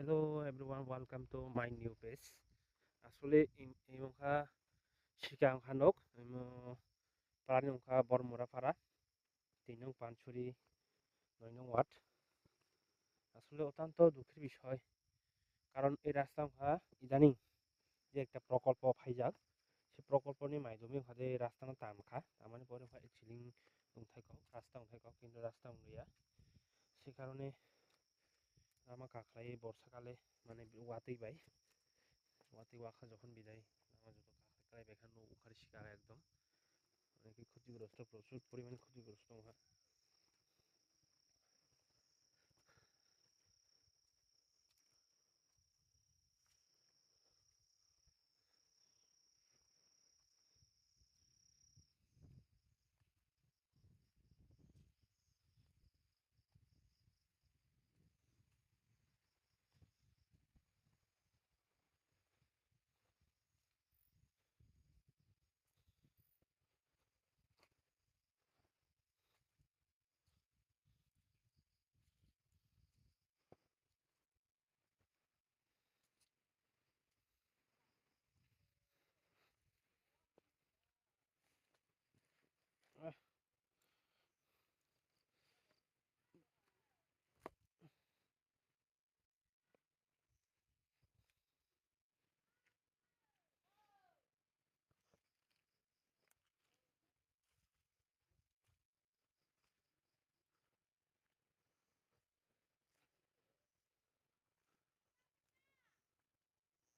Hello everyone welcome to my new page আসলে ইমখা শিকা অংখা নক পাড়ানি অংখা বরমুরা পাড়া, তিন নং পানছড়ি, নয় নং ওয়ার্ড। আসলে অত্যন্ত দুঃখের বিষয়, কারণ এই রাস্তা অংখা ইদানিং যে একটা প্রকল্প ফাইজাক সে প্রকল্পনি মাধ্যমে ওখানে রাস্তা না তামখা তার পরে সিলিং অংথাইকক রাস্তা অংথাইকক কিন্তু রাস্তা অংলিয়া সে কারণে লামা এই বর্ষাকালে মানে ওয়াতেই পাই ওয়াতে ওয়াখা যখন বিদায়, আমার যত কাকলাই বেখানো উখার শিকার একদম। অনেকে ক্ষতিগ্রস্ত, প্রচুর পরিমাণে ক্ষতিগ্রস্ত হয়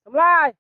Tấm like